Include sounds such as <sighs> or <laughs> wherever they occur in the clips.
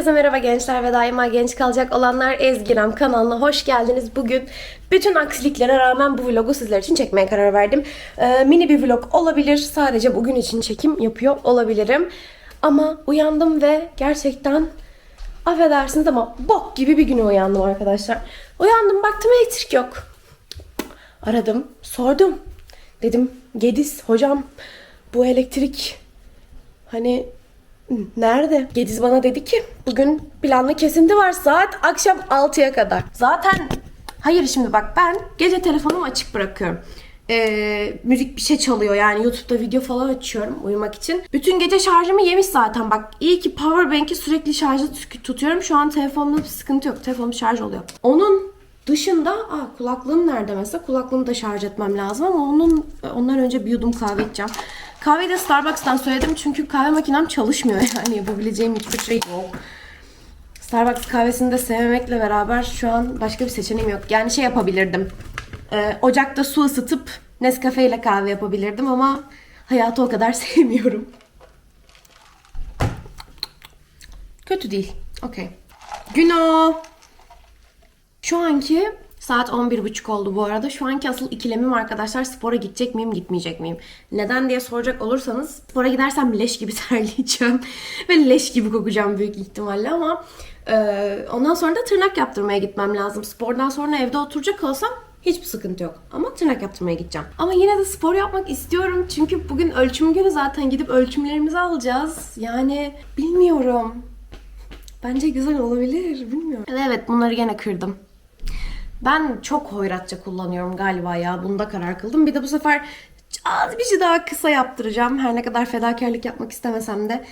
Herkese merhaba gençler ve daima genç kalacak olanlar Ezgirem kanalına hoş geldiniz. Bugün bütün aksiliklere rağmen bu vlogu sizler için çekmeye karar verdim. Ee, mini bir vlog olabilir. Sadece bugün için çekim yapıyor olabilirim. Ama uyandım ve gerçekten affedersiniz ama bok gibi bir güne uyandım arkadaşlar. Uyandım baktım elektrik yok. Aradım, sordum. Dedim Gediz hocam bu elektrik hani Nerede? Gediz bana dedi ki bugün planlı kesinti var saat akşam 6'ya kadar. Zaten hayır şimdi bak ben gece telefonumu açık bırakıyorum. Ee, müzik bir şey çalıyor yani YouTube'da video falan açıyorum uyumak için. Bütün gece şarjımı yemiş zaten bak iyi ki powerbank'i sürekli tut- tutuyorum. Şu an telefonumda bir sıkıntı yok. Telefonum şarj oluyor. Onun dışında aa, kulaklığım nerede mesela? Kulaklığımı da şarj etmem lazım ama onun ondan önce bir yudum kahve içeceğim. Kahveyi de Starbucks'tan söyledim çünkü kahve makinem çalışmıyor <laughs> yani yapabileceğim hiçbir şey yok. Starbucks kahvesini de sevmemekle beraber şu an başka bir seçeneğim yok. Yani şey yapabilirdim. Ee, ocakta su ısıtıp Nescafe ile kahve yapabilirdim ama hayatı o kadar <laughs> sevmiyorum. Kötü değil. Okey. Güno. Şu anki saat 11.30 oldu bu arada. Şu anki asıl ikilemim arkadaşlar spora gidecek miyim gitmeyecek miyim? Neden diye soracak olursanız spora gidersem leş gibi <laughs> terleyeceğim. Ve leş gibi kokacağım büyük ihtimalle ama e, ondan sonra da tırnak yaptırmaya gitmem lazım. Spordan sonra evde oturacak olsam hiçbir sıkıntı yok. Ama tırnak yaptırmaya gideceğim. Ama yine de spor yapmak istiyorum. Çünkü bugün ölçüm günü zaten gidip ölçümlerimizi alacağız. Yani bilmiyorum. Bence güzel olabilir. Bilmiyorum. Evet bunları gene kırdım. Ben çok hoyratça kullanıyorum galiba ya. Bunda karar kıldım. Bir de bu sefer az bir şey daha kısa yaptıracağım. Her ne kadar fedakarlık yapmak istemesem de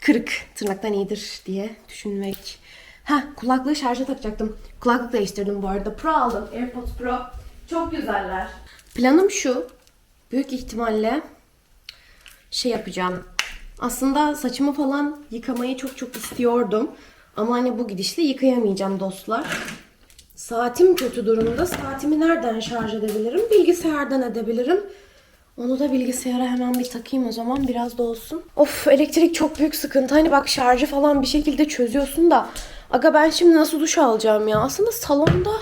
kırık tırnaktan iyidir diye düşünmek. Ha kulaklığı şarja takacaktım. Kulaklık değiştirdim bu arada. Pro aldım. AirPods Pro. Çok güzeller. Planım şu. Büyük ihtimalle şey yapacağım. Aslında saçımı falan yıkamayı çok çok istiyordum. Ama hani bu gidişle yıkayamayacağım dostlar. Saatim kötü durumda. Saatimi nereden şarj edebilirim? Bilgisayardan edebilirim. Onu da bilgisayara hemen bir takayım o zaman biraz da olsun. Of elektrik çok büyük sıkıntı. Hani bak şarjı falan bir şekilde çözüyorsun da. Aga ben şimdi nasıl duş alacağım ya? Aslında salonda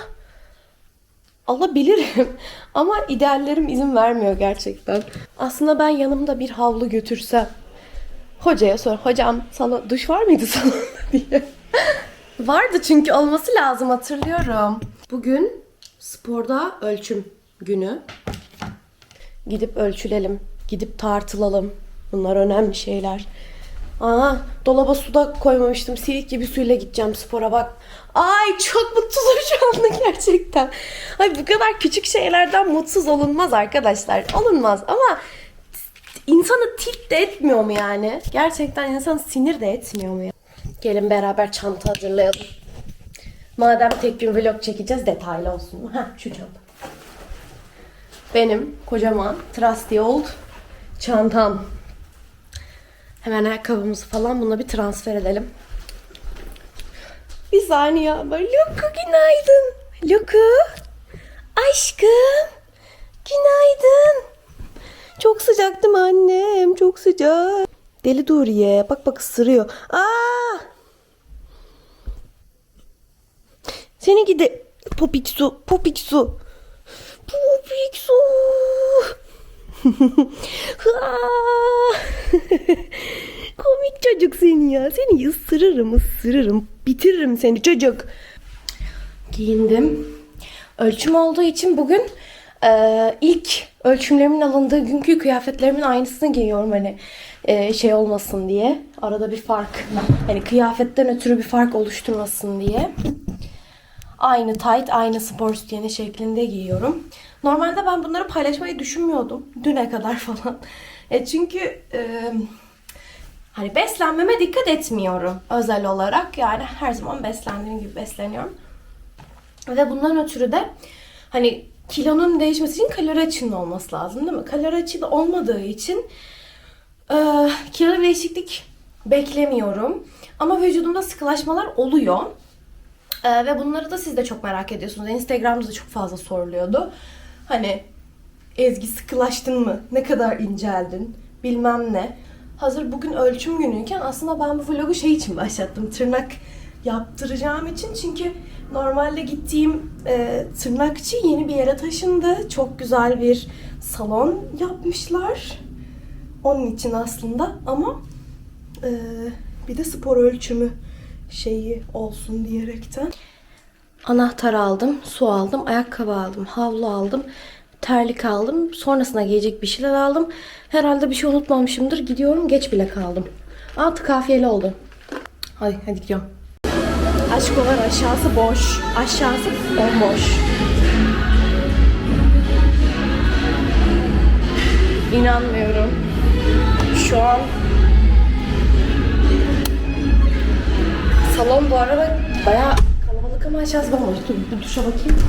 alabilirim. <laughs> Ama ideallerim izin vermiyor gerçekten. Aslında ben yanımda bir havlu götürsem. Hocaya sor. Hocam salon, duş var mıydı salonda <laughs> diye. Vardı çünkü olması lazım hatırlıyorum. Bugün sporda ölçüm günü. Gidip ölçülelim. Gidip tartılalım. Bunlar önemli şeyler. Aa, dolaba su da koymamıştım. Silik gibi suyla gideceğim spora bak. Ay çok mutsuzum şu anda <laughs> gerçekten. Ay bu kadar küçük şeylerden mutsuz olunmaz arkadaşlar. Olunmaz ama insanı tilt de etmiyor mu yani? Gerçekten insan sinir de etmiyor mu ya? Gelin beraber çanta hazırlayalım. Madem tek gün vlog çekeceğiz detaylı olsun. Ha şu çanta. Benim kocaman trusty old çantam. Hemen ayakkabımızı falan buna bir transfer edelim. Bir saniye ama. Luku günaydın. Luku. Aşkım. Günaydın. Çok sıcak değil mi annem? Çok sıcak. Deli Duriye. Bak bak ısırıyor. Aa! Seni gide popik su, popik su. Popik su. <laughs> <laughs> Komik çocuk seni ya. Seni ısırırım, ısırırım. Bitiririm seni çocuk. Giyindim. Ölçüm olduğu için bugün e, ilk ölçümlerimin alındığı günkü kıyafetlerimin aynısını giyiyorum hani e, şey olmasın diye. Arada bir fark. Hani kıyafetten ötürü bir fark oluşturmasın diye. Aynı tight, aynı spor sütyeni şeklinde giyiyorum. Normalde ben bunları paylaşmayı düşünmüyordum. Düne kadar <laughs> falan. E çünkü e, hani beslenmeme dikkat etmiyorum özel olarak. Yani her zaman beslendiğim gibi besleniyorum. Ve bundan ötürü de hani kilonun değişmesi için kalori açığının olması lazım değil mi? Kalori açığı da olmadığı için e, kilo değişiklik beklemiyorum. Ama vücudumda sıkılaşmalar oluyor. E, ve bunları da siz de çok merak ediyorsunuz. Instagram'da da çok fazla soruluyordu. Hani Ezgi sıkılaştın mı? Ne kadar inceldin? Bilmem ne. hazır bugün ölçüm günüyken aslında ben bu vlogu şey için başlattım. Tırnak yaptıracağım için. Çünkü normalde gittiğim e, tırnakçı yeni bir yere taşındı. Çok güzel bir salon yapmışlar. Onun için aslında ama e, bir de spor ölçümü şeyi olsun diyerekten. Anahtar aldım, su aldım, ayakkabı aldım, havlu aldım, terlik aldım. Sonrasında giyecek bir şeyler aldım. Herhalde bir şey unutmamışımdır. Gidiyorum, geç bile kaldım. Altı kafiyeli oldu. Hadi, hadi gidiyorum. Aşkolar aşağısı boş. Aşağısı bomboş. İnanmıyorum. Şu an salon bu arada bayağı kalabalık ama aşağısı bomboş. Dur bir duşa bakayım.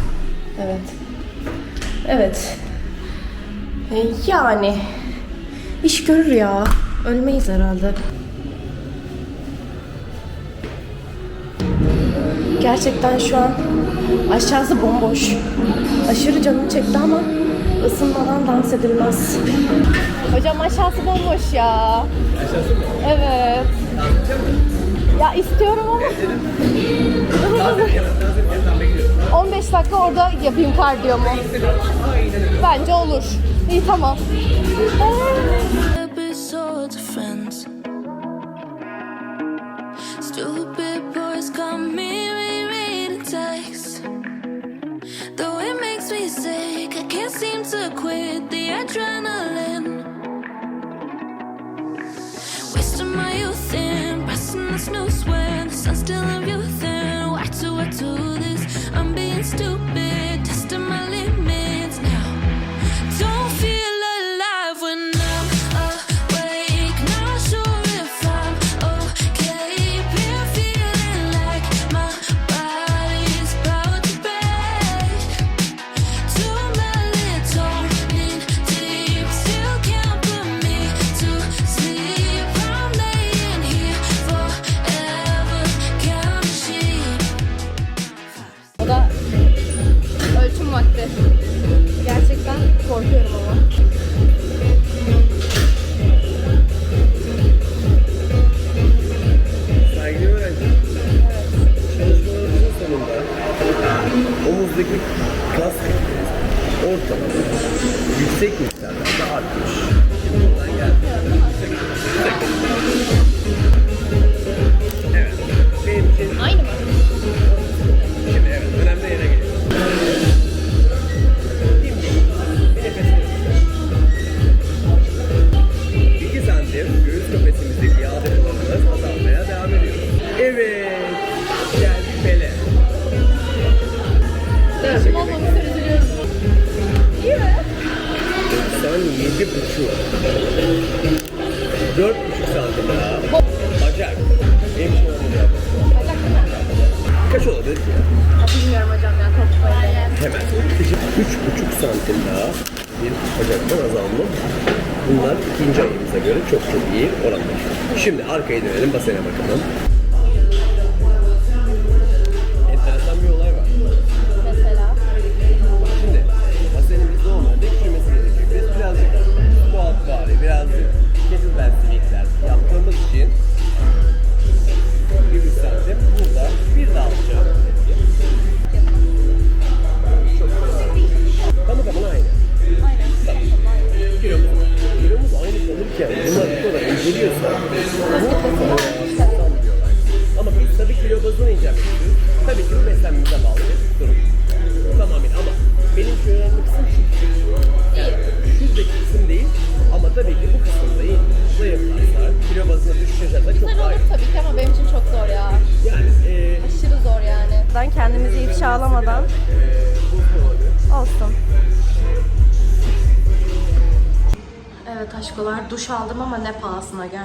Evet. Evet. E, Yani iş görür ya. Ölmeyiz herhalde. Gerçekten şu an aşağısı bomboş. Aşırı canım çekti ama ısınmadan dans edilmez. Hocam aşağısı bomboş ya. Aşağısı mı? Evet. Ya istiyorum ama Taze yanım, taze yanımdan bekliyorum. 15 dakika orada yapayım kardiyomu. Bence olur. İyi tamam. Quit the adrenaline. Wasting my youth in pressing the snooze when the sun's still in view. Then why do I do this? I'm being stupid,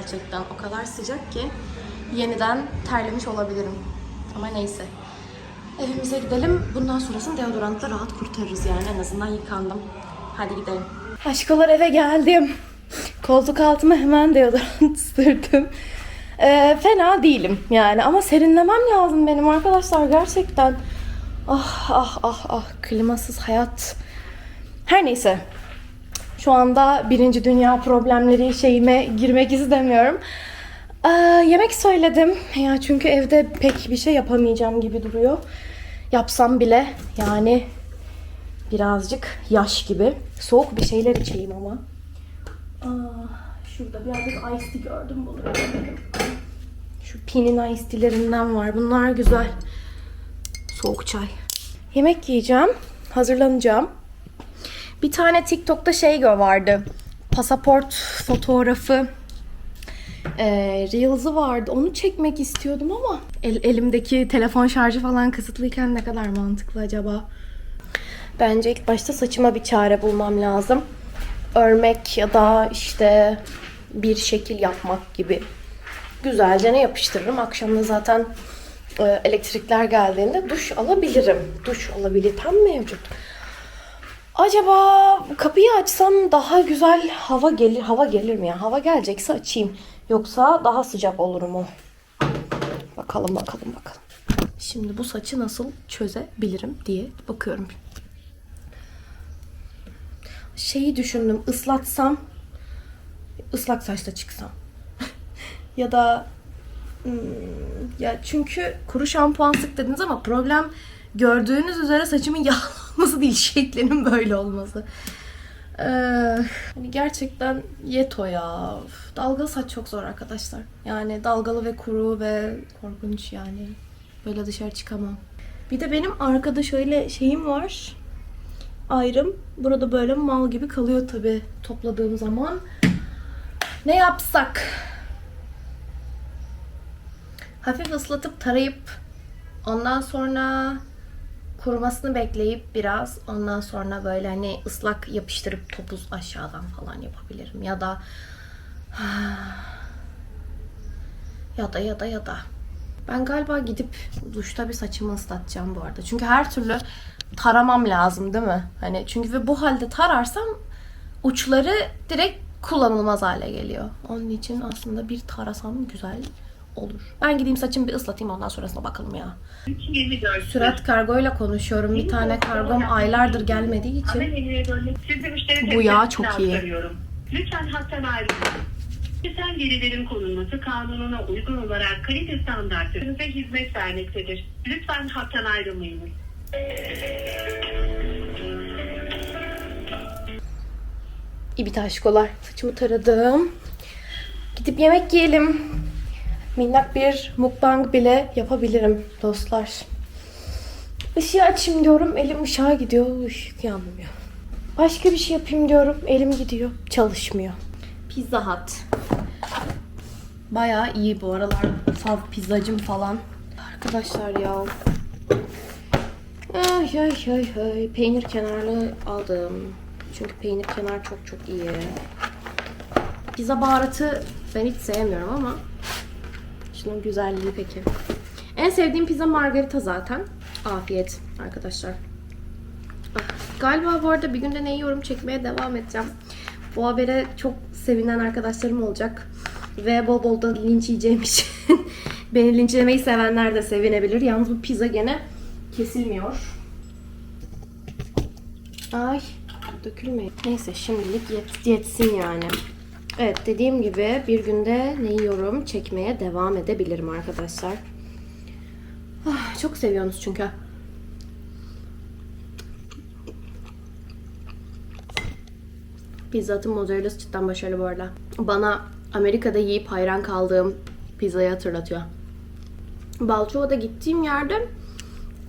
gerçekten. O kadar sıcak ki yeniden terlemiş olabilirim. Ama neyse. Evimize gidelim. Bundan sonrasını deodorantla rahat kurtarırız yani. En azından yıkandım. Hadi gidelim. Aşkolar eve geldim. Koltuk altıma hemen deodorant <laughs> sürdüm. Ee, fena değilim yani ama serinlemem lazım benim arkadaşlar gerçekten. Ah ah ah ah klimasız hayat. Her neyse. Şu anda birinci dünya problemleri şeyime girmek istemiyorum. Ee, yemek söyledim. Ya çünkü evde pek bir şey yapamayacağım gibi duruyor. Yapsam bile yani birazcık yaş gibi. Soğuk bir şeyler içeyim ama. Aa, şurada bir adet ice tea gördüm bunu. Şu Pin'in ice tea'lerinden var. Bunlar güzel. Soğuk çay. Yemek yiyeceğim. Hazırlanacağım. Bir tane TikTok'ta şey vardı. Pasaport fotoğrafı e, Reels'ı vardı. Onu çekmek istiyordum ama el- elimdeki telefon şarjı falan kısıtlıyken ne kadar mantıklı acaba? Bence ilk başta saçıma bir çare bulmam lazım. Örmek ya da işte bir şekil yapmak gibi. Güzelce ne yapıştırırım. Akşam da zaten e, elektrikler geldiğinde duş alabilirim. Duş alabilitem mevcut. Acaba kapıyı açsam daha güzel hava gelir. Hava gelir mi ya? Hava gelecekse açayım. Yoksa daha sıcak olur mu? Bakalım bakalım bakalım. Şimdi bu saçı nasıl çözebilirim diye bakıyorum. Şeyi düşündüm. ıslatsam ıslak saçla çıksam. <laughs> ya da hmm, ya çünkü kuru şampuan sık dediniz ama problem gördüğünüz üzere saçımın <laughs> yağlanması değil <laughs> şeklinin böyle olması. Ee, hani gerçekten yeto ya. Üf, Dalgalı saç çok zor arkadaşlar. Yani dalgalı ve kuru ve korkunç yani. Böyle dışarı çıkamam. Bir de benim arkada şöyle şeyim var. Ayrım. Burada böyle mal gibi kalıyor tabii topladığım zaman. Ne yapsak? Hafif ıslatıp tarayıp ondan sonra kurumasını bekleyip biraz ondan sonra böyle hani ıslak yapıştırıp topuz aşağıdan falan yapabilirim ya da <sighs> ya da ya da ya da ben galiba gidip duşta bir saçımı ıslatacağım bu arada. Çünkü her türlü taramam lazım değil mi? Hani çünkü ve bu halde tararsam uçları direkt kullanılmaz hale geliyor. Onun için aslında bir tarasam güzel olur. Ben gideyim saçımı bir ıslatayım ondan sonrasına bakalım ya. 24 Sürat kargoyla konuşuyorum. Bir tane kargom aylardır gelmediği için. Bu yağ çok iyi. Lütfen hattan ayrılın. Kişisel verilerin korunması kanununa uygun olarak kalite standartlarınıza hizmet vermektedir. Lütfen hattan ayrılmayınız. İbit aşkolar. Saçımı taradım. Gidip yemek yiyelim. Minnak bir mukbang bile yapabilirim dostlar. Işığı açayım diyorum. Elim ışığa gidiyor. Işık yanmıyor. Başka bir şey yapayım diyorum. Elim gidiyor. Çalışmıyor. Pizza Hut. Bayağı iyi bu aralar. Fav pizzacım falan. Arkadaşlar ya. Ay ay ay ay. Peynir kenarlı aldım. Çünkü peynir kenar çok çok iyi. Pizza baharatı ben hiç sevmiyorum ama şunun güzelliği peki. En sevdiğim pizza margarita zaten. Afiyet arkadaşlar. Ah, Galiba bu arada bir günde ne yiyorum çekmeye devam edeceğim. Bu habere çok sevinen arkadaşlarım olacak. Ve bol bol da linç yiyeceğim için <laughs> beni linçlemeyi sevenler de sevinebilir. Yalnız bu pizza gene kesilmiyor. Ay dökülmeyin. Neyse şimdilik yet, yetsin yani. Evet dediğim gibi bir günde ne yiyorum çekmeye devam edebilirim arkadaşlar. Ah, çok seviyorsunuz çünkü. Pizzatın mozzarellası cidden başarılı bu arada. Bana Amerika'da yiyip hayran kaldığım pizzayı hatırlatıyor. Balçova'da gittiğim yerde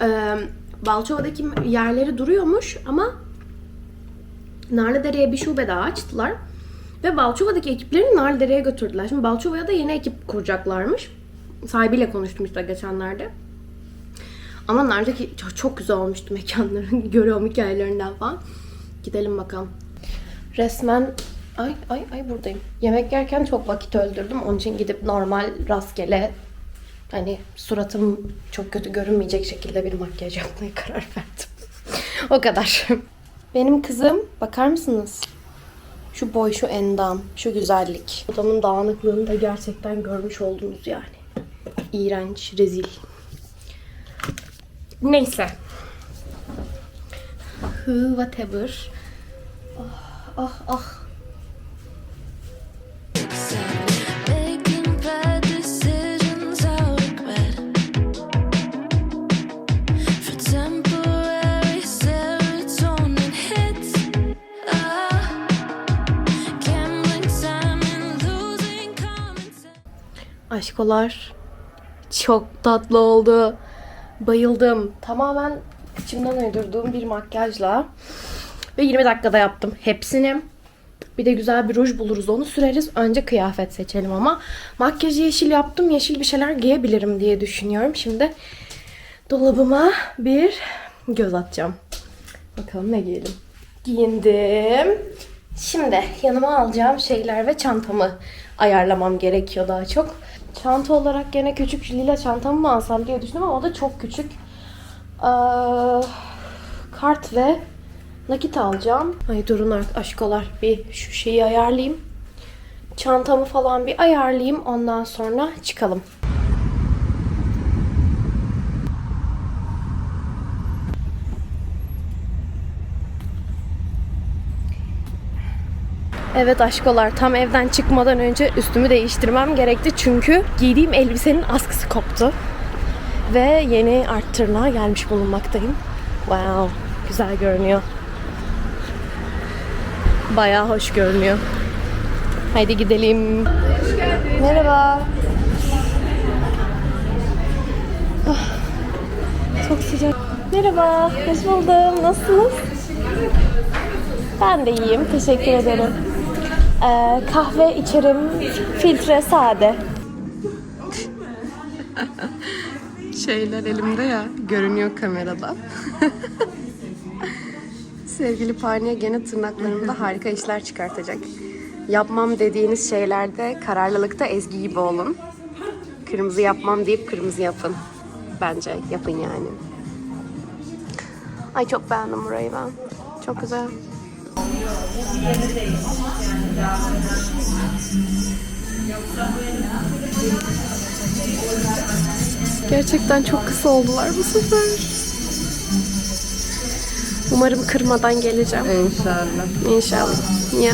e, Balçova'daki yerleri duruyormuş ama Narlıdere'ye bir şube daha açtılar. Ve Balçova'daki ekiplerini Narlıdere'ye götürdüler. Şimdi Balçova'ya da yeni ekip kuracaklarmış. Sahibiyle konuştum işte geçenlerde. Ama Narlı'daki çok, çok güzel olmuştu mekanları. <laughs> Görüyorum hikayelerinden falan. Gidelim bakalım. Resmen ay ay ay buradayım. Yemek yerken çok vakit öldürdüm. Onun için gidip normal rastgele hani suratım çok kötü görünmeyecek şekilde bir makyaj yapmaya <laughs> karar verdim. o kadar. Benim kızım bakar mısınız? Şu boy, şu endam, şu güzellik. Odamın dağınıklığını da gerçekten görmüş oldunuz yani. İğrenç, rezil. Neyse. Whatever. Ah, ah ah. Aşkolar çok tatlı oldu. Bayıldım. Tamamen içimden uydurduğum bir makyajla. Ve 20 dakikada yaptım hepsini. Bir de güzel bir ruj buluruz onu süreriz. Önce kıyafet seçelim ama. Makyajı yeşil yaptım. Yeşil bir şeyler giyebilirim diye düşünüyorum. Şimdi dolabıma bir göz atacağım. Bakalım ne giyelim. Giyindim. Şimdi yanıma alacağım şeyler ve çantamı ayarlamam gerekiyor daha çok. Çanta olarak gene küçük lila çantamı mı alsam diye düşündüm ama o da çok küçük. Ee, kart ve nakit alacağım. Ay durun ar- aşkolar bir şu şeyi ayarlayayım. Çantamı falan bir ayarlayayım ondan sonra çıkalım. Evet aşkolar tam evden çıkmadan önce üstümü değiştirmem gerekti çünkü giydiğim elbisenin askısı koptu. Ve yeni art tırnağa gelmiş bulunmaktayım. Wow, güzel görünüyor. Bayağı hoş görünüyor. Haydi gidelim. Merhaba. Ah, çok sıcak. Merhaba, hoş buldum. Nasılsınız? Ben de iyiyim, teşekkür ederim. Ee, kahve içerim, filtre sade. <laughs> Şeyler elimde ya, görünüyor kamerada. <laughs> Sevgili Paniye gene tırnaklarımda harika işler çıkartacak. Yapmam dediğiniz şeylerde kararlılıkta Ezgi gibi olun. Kırmızı yapmam deyip kırmızı yapın. Bence yapın yani. Ay çok beğendim burayı ben. Çok güzel. Gerçekten çok kısa oldular bu sefer. Umarım kırmadan geleceğim. İnşallah. İnşallah. Ya.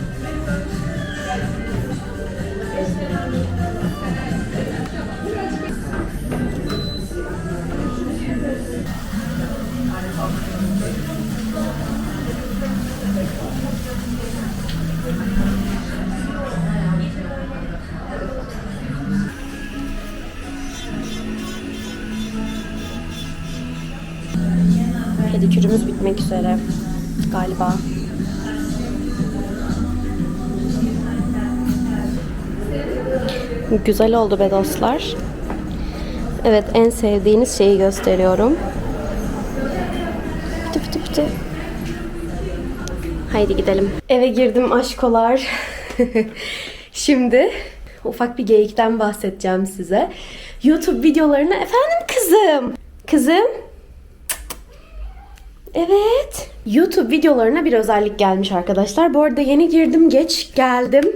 Pedikürümüz bitmek üzere galiba. Güzel oldu be dostlar. Evet en sevdiğiniz şeyi gösteriyorum. Pıtı pıtı pıtı. Haydi gidelim. Eve girdim aşkolar. <laughs> Şimdi ufak bir geyikten bahsedeceğim size. YouTube videolarına efendim kızım. Kızım Evet. YouTube videolarına bir özellik gelmiş arkadaşlar. Bu arada yeni girdim, geç geldim.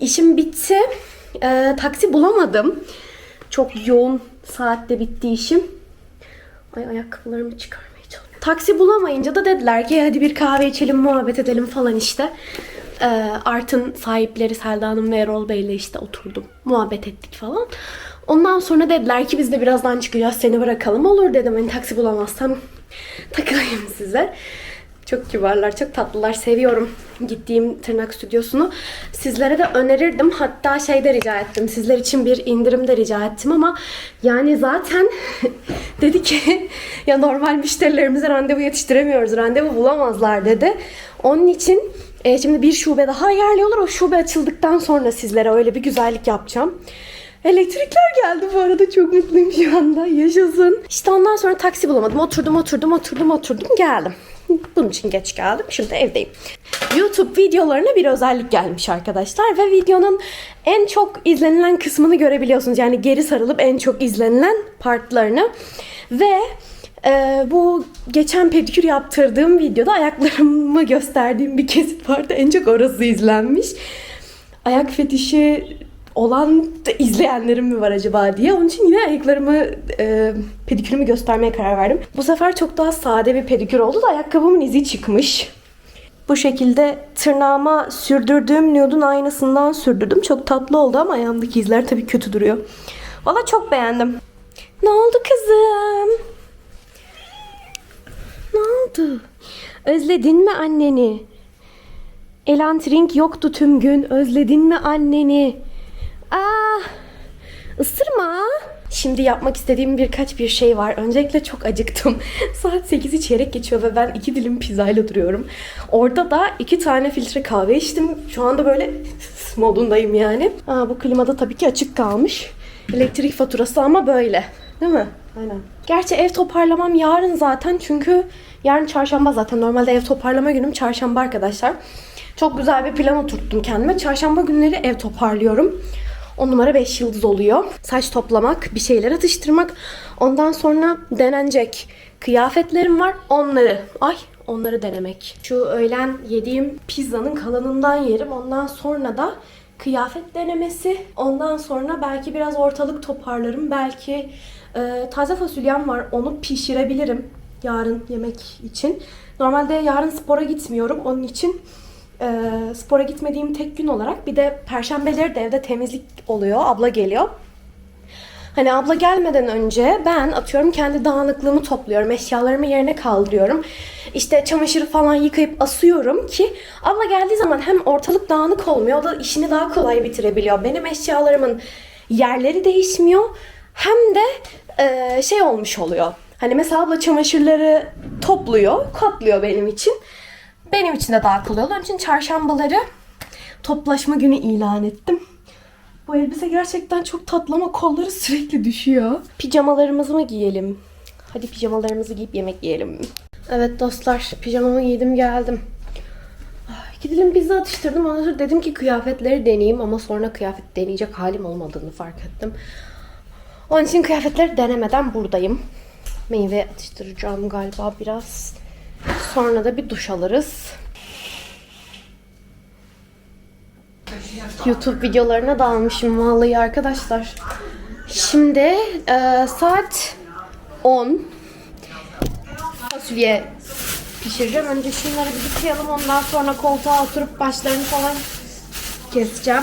İşim bitti. Ee, taksi bulamadım. Çok yoğun saatte bitti işim. Ay ayakkabılarımı çıkarmaya çalışıyorum. Taksi bulamayınca da dediler ki hadi bir kahve içelim, muhabbet edelim falan işte. Ee, Art'ın sahipleri Selda Hanım ve Erol Bey'le işte oturdum. Muhabbet ettik falan. Ondan sonra dediler ki biz de birazdan çıkacağız seni bırakalım. Olur dedim hani taksi bulamazsam takılayım size. Çok kibarlar, çok tatlılar. Seviyorum gittiğim tırnak stüdyosunu. Sizlere de önerirdim. Hatta şey de rica ettim. Sizler için bir indirim de rica ettim ama yani zaten <laughs> dedi ki ya normal müşterilerimize randevu yetiştiremiyoruz. Randevu bulamazlar dedi. Onun için e, şimdi bir şube daha ayarlıyorlar. O şube açıldıktan sonra sizlere öyle bir güzellik yapacağım. Elektrikler geldi bu arada çok mutluyum şu anda. Yaşasın. İşte ondan sonra taksi bulamadım. Oturdum oturdum oturdum oturdum geldim. Bunun için geç geldim. Şimdi evdeyim. YouTube videolarına bir özellik gelmiş arkadaşlar ve videonun en çok izlenilen kısmını görebiliyorsunuz. Yani geri sarılıp en çok izlenilen partlarını ve e, bu geçen pedikür yaptırdığım videoda ayaklarımı gösterdiğim bir kesit vardı. En çok orası izlenmiş. Ayak fetişi olan da izleyenlerim mi var acaba diye. Onun için yine ayaklarımı, e, pedikürümü göstermeye karar verdim. Bu sefer çok daha sade bir pedikür oldu da ayakkabımın izi çıkmış. Bu şekilde tırnağıma sürdürdüğüm nude'un aynısından sürdürdüm. Çok tatlı oldu ama ayağımdaki izler tabii kötü duruyor. Valla çok beğendim. Ne oldu kızım? Ne oldu? Özledin mi anneni? Elantring yoktu tüm gün. Özledin mi anneni? Aa, ısırma. Şimdi yapmak istediğim birkaç bir şey var. Öncelikle çok acıktım. <laughs> Saat 8'i çeyrek geçiyor ve ben iki dilim pizzayla duruyorum. Orada da iki tane filtre kahve içtim. Şu anda böyle <laughs> modundayım yani. Aa, bu klimada tabii ki açık kalmış. Elektrik faturası ama böyle. Değil mi? Aynen. Gerçi ev toparlamam yarın zaten çünkü yarın çarşamba zaten. Normalde ev toparlama günüm çarşamba arkadaşlar. Çok güzel bir plan oturttum kendime. Çarşamba günleri ev toparlıyorum. 10 numara 5 yıldız oluyor. Saç toplamak, bir şeyler atıştırmak. Ondan sonra denenecek kıyafetlerim var. Onları, ay onları denemek. Şu öğlen yediğim pizzanın kalanından yerim. Ondan sonra da kıyafet denemesi. Ondan sonra belki biraz ortalık toparlarım. Belki e, taze fasulyem var. Onu pişirebilirim yarın yemek için. Normalde yarın spora gitmiyorum. Onun için e, spora gitmediğim tek gün olarak bir de perşembeleri de evde temizlik oluyor. Abla geliyor. Hani abla gelmeden önce ben atıyorum kendi dağınıklığımı topluyorum. Eşyalarımı yerine kaldırıyorum. İşte çamaşırı falan yıkayıp asıyorum ki abla geldiği zaman hem ortalık dağınık olmuyor. O da işini daha kolay bitirebiliyor. Benim eşyalarımın yerleri değişmiyor. Hem de e, şey olmuş oluyor. Hani mesela abla çamaşırları topluyor, katlıyor benim için. Benim için de daha kolay oluyor. Onun için çarşambaları toplaşma günü ilan ettim. Bu elbise gerçekten çok tatlı ama kolları sürekli düşüyor. Pijamalarımızı mı giyelim? Hadi pijamalarımızı giyip yemek yiyelim. Evet dostlar pijamamı giydim geldim. Ah, İki dilim pizza atıştırdım. Ondan sonra dedim ki kıyafetleri deneyeyim ama sonra kıyafet deneyecek halim olmadığını fark ettim. Onun için kıyafetleri denemeden buradayım. Meyve atıştıracağım galiba biraz. Sonra da bir duş alırız. YouTube videolarına dalmışım vallahi arkadaşlar. Şimdi e, saat 10. Fasulye pişireceğim. Önce şunları bir yıkayalım. Ondan sonra koltuğa oturup başlarını falan keseceğim.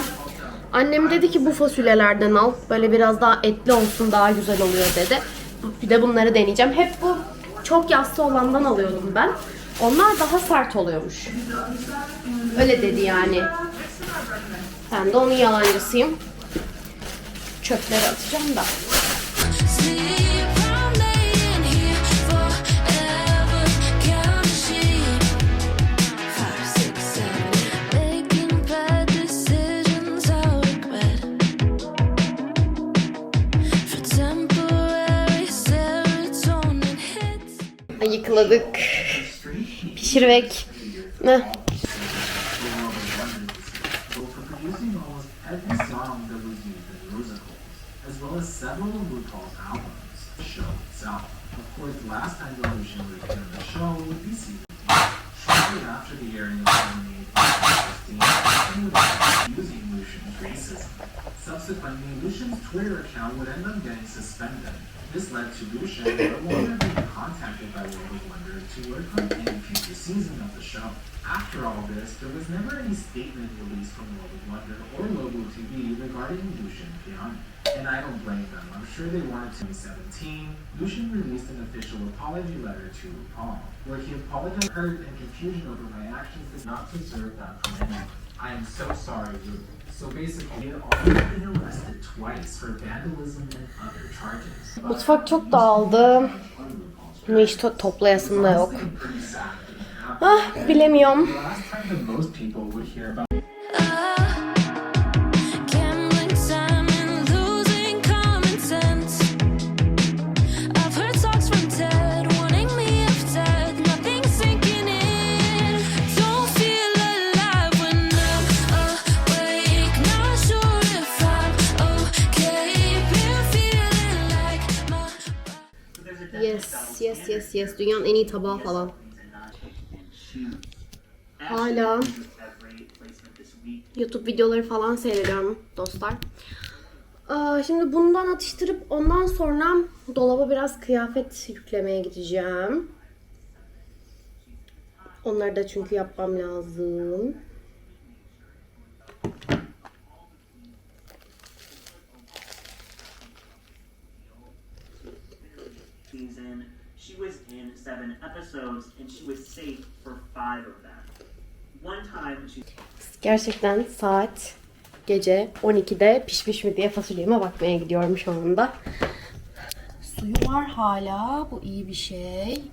Annem dedi ki bu fasulyelerden al. Böyle biraz daha etli olsun daha güzel oluyor dedi. Bir de bunları deneyeceğim. Hep bu çok yassı olandan alıyordum ben. Onlar daha sert oluyormuş. Öyle dedi yani. Ben de onun yalancısıyım. Çöpleri atacağım da. Accusing Lucian's racism. Subsequently, Lucian's Twitter account would end up getting suspended. This led to no longer being contacted by World of Wonder to work on any future season of the show. After all this, there was never any statement released from World of Wonder or Logo TV regarding Lucian Piani. And I don't blame them. I'm sure they wanted to. In 2017, Lucian released an official apology letter to RuPaul, where he apologized for hurt and confusion over my actions did not deserve that from anyone. I am so sorry. So basically, they've already been arrested twice for vandalism and other charges. Mutfak çok dağıldı. Bunu hiç to- toplayasım da yok. Ah bilemiyorum. Yes, yes, yes. Dünyanın en iyi tabağı falan. Hala YouTube videoları falan seyrediyorum dostlar. Aa, Şimdi bundan atıştırıp ondan sonra dolaba biraz kıyafet yüklemeye gideceğim. Onları da çünkü yapmam lazım. Gerçekten saat gece 12'de pişmiş mi diye fasulyeme bakmaya gidiyorum şu anda. Suyu var hala. Bu iyi bir şey.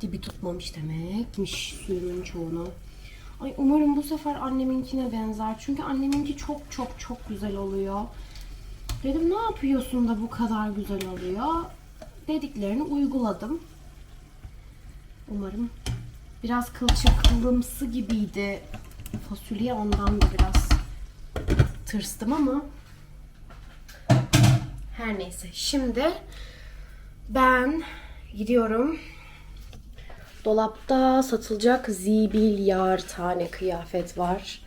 Dibi tutmamış demekmiş suyunun çoğunu. Ay umarım bu sefer anneminkine benzer. Çünkü anneminki çok çok çok güzel oluyor. Dedim ne yapıyorsun da bu kadar güzel oluyor? Dediklerini uyguladım. Umarım biraz kılçıklımsı gibiydi fasulye ondan da biraz tırstım ama her neyse. Şimdi ben gidiyorum. Dolapta satılacak zibilyar tane kıyafet var.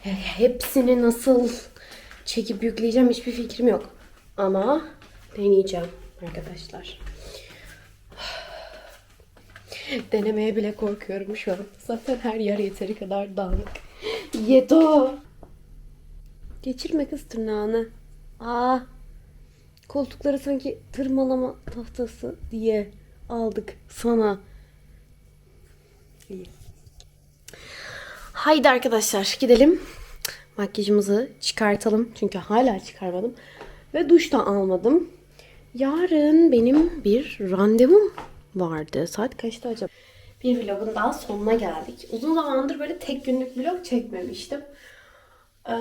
He- Hepsini nasıl çekip yükleyeceğim hiçbir fikrim yok. Ama deneyeceğim arkadaşlar. <laughs> Denemeye bile korkuyorum şu an. Zaten her yer yeteri kadar dağınık. <laughs> Yedo. Geçirme kız tırnağını. Aa. Koltukları sanki tırmalama tahtası diye aldık sana. İyi. Haydi arkadaşlar gidelim. Makyajımızı çıkartalım. Çünkü hala çıkarmadım. Ve duş da almadım. Yarın benim bir randevum vardı. Saat kaçta acaba? Bir vlogun daha sonuna geldik. Uzun zamandır böyle tek günlük vlog çekmemiştim. Ee,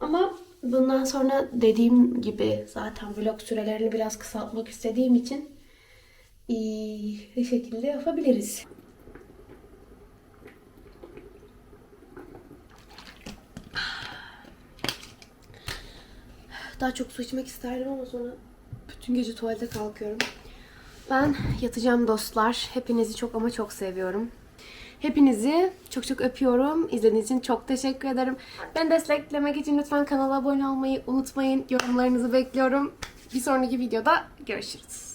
ama bundan sonra dediğim gibi zaten vlog sürelerini biraz kısaltmak istediğim için iyi bir şekilde yapabiliriz. Daha çok su içmek isterdim ama sonra bütün gece tuvalete kalkıyorum. Ben yatacağım dostlar. Hepinizi çok ama çok seviyorum. Hepinizi çok çok öpüyorum. İzlediğiniz için çok teşekkür ederim. Beni desteklemek için lütfen kanala abone olmayı unutmayın. Yorumlarınızı bekliyorum. Bir sonraki videoda görüşürüz.